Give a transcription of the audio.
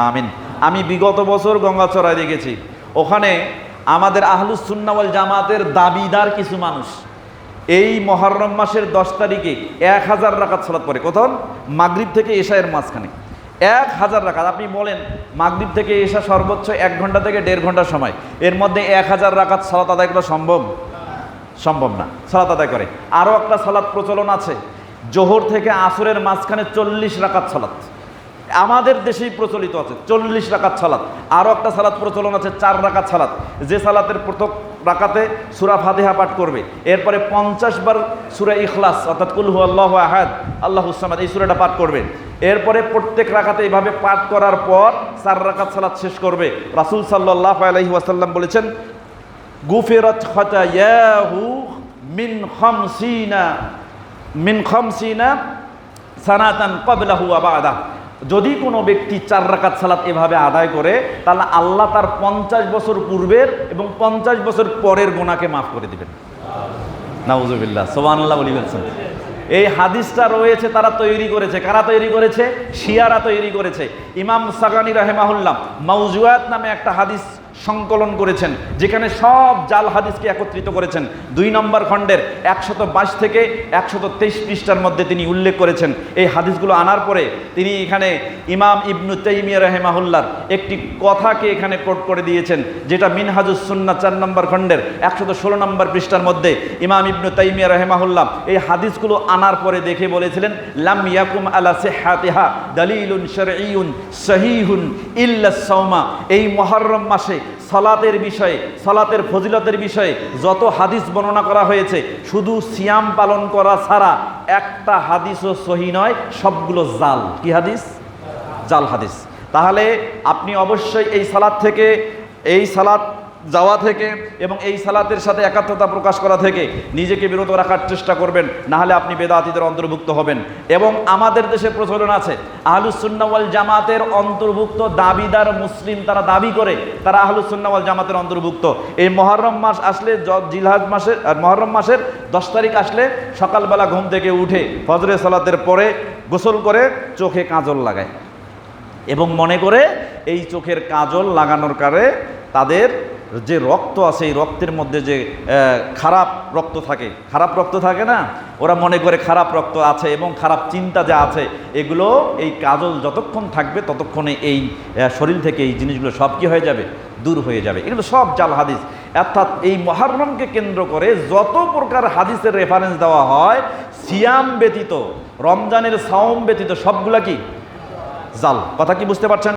আমিন। আমি বিগত বছর গঙ্গাচড়ায় দেখেছি। ওখানে আমাদের আহলুস জামাতের দাবিদার কিছু মানুষ। এই মহরম মাসের দশ তারিখে এক হাজার রাকাত সালাত পরে কোথাও? মাগরিব থেকে এশায়ের মাঝখানে। এক হাজার রাকাত। আপনি বলেন, মাগরিব থেকে এশা সর্বোচ্চ এক ঘণ্টা থেকে দেড় ঘণ্টা সময়। এর মধ্যে এক হাজার রাকাত সালাত আদায় করা সম্ভব? সম্ভব না। সালাত আদায় করে। আরও একটা সালাত প্রচলন আছে। জোহর থেকে আসরের মাঝখানে চল্লিশ রাকাত সালাত। আমাদের দেশেই প্রচলিত আছে, চল্লিশ রাকাত সালাত। আরও একটা সালাত প্রচলন আছে, চার রাকাত সালাত। যে সালাতের প্রথম রাকাতে সুরা ফাতিহা পাঠ করবে, এরপরে পঞ্চাশ বার সুরা ইখলাস, অর্থাৎ কুলহু আল্লাহ আহাদ, আল্লাহ হুসামাদ এই সুরাটা পাঠ করবে। এরপরে প্রত্যেক রাকাতে এইভাবে পাঠ করার পর চার রাকাত সালাত শেষ করবে। রাসুল সাল্লাহ আলহি ওয়াসাল্লাম বলেছেন, গুফেরত খতায়াহু মিন খামসিনা মিন খামসিনা সানাতান কবলাহু আবাদা যদি কোনো ব্যক্তি চার রাকাত সালাত এভাবে আদায় করে, তাহলে আল্লাহ তার পঞ্চাশ বছর পূর্বের এবং পঞ্চাশ বছর পরের গোনাকে মাফ করে দিবেন। নাউজুবিল্লাহ সোবানাল্লাহ বলি বলছেন। এই হাদিসটা রয়েছে, তারা তৈরি করেছে। কারা তৈরি করেছে? শিয়ারা তৈরি করেছে। ইমাম সাগানি রাহেমাহুল্লাম মাউজুয়াত নামে একটা হাদিস সংকলন করেছেন, যেখানে সব জাল হাদিসকে একত্রিত করেছেন। দুই নম্বর খণ্ডের একশত বাইশ থেকে একশত তেইশ পৃষ্ঠার মধ্যে তিনি উল্লেখ করেছেন। এই হাদিসগুলো আনার পরে তিনি এখানে ইমাম ইবনু তাইমিয়া রহেমাহুল্লার একটি কথাকে এখানে কোট করে দিয়েছেন, যেটা মিনহাজুস সুন্না চার নম্বর খণ্ডের একশত ষোলো নম্বর পৃষ্ঠার মধ্যে ইমাম ইবনু তাইমিয়া রহেমাহুল্লাহ এই হাদিসগুলো আনার পরে দেখে বলেছিলেন, লাম ইয়াকুম আলা সেহাতিহা শরঈউন সহিহুন ইল্লা সৌমা এই মহরম মাসে সালাতের বিষয়ে, সালাতের ফজিলতের বিষয়ে যত হাদিস বর্ণনা করা হয়েছে, শুধু সিয়াম পালন করা ছাড়া একটা হাদিসও সহি নয়, সবগুলো জাল। কি হাদিস? জাল হাদিস। তাহলে আপনি অবশ্যই এই সালাদ থেকে, এই সালাদ যাওয়া থেকে এবং এই সালাতের সাথে একাত্মতা প্রকাশ করা থেকে নিজেকে বিরত রাখার চেষ্টা করবেন, নাহলে আপনি বেদাতিদের অন্তর্ভুক্ত হবেন। এবং আমাদের দেশে প্রচলন আছে আহলুসুন্নাওয়াল জামাতের অন্তর্ভুক্ত দাবিদার মুসলিম তারা দাবি করে, তারা আহলুসুন্নাওয়াল জামাতের অন্তর্ভুক্ত। এই মহরম মাস আসলে জিলহাজ মাসের মহরম মাসের দশ তারিখ আসলে সকালবেলা ঘুম থেকে উঠে ফজরে সালাতের পরে গোসল করে চোখে কাজল লাগায়। এবং মনে করে এই চোখের কাজল লাগানোর কারে তাদের যে রক্ত আছে, এই রক্তের মধ্যে যে খারাপ রক্ত থাকে, খারাপ রক্ত থাকে না? ওরা মনে করে খারাপ রক্ত আছে এবং খারাপ চিন্তা যা আছে, এগুলো এই কাজল যতক্ষণ থাকবে ততক্ষণে এই শরীর থেকে এই জিনিসগুলো সব কি হয়ে যাবে? দূর হয়ে যাবে। এগুলো সব জাল হাদিস। অর্থাৎ এই মহারমকে কেন্দ্র করে যত প্রকার হাদিসের রেফারেন্স দেওয়া হয়, সিয়াম ব্যতীত, রমজানের সাওম ব্যতীত সবগুলা কি? জাল। কথা কি বুঝতে পারছেন?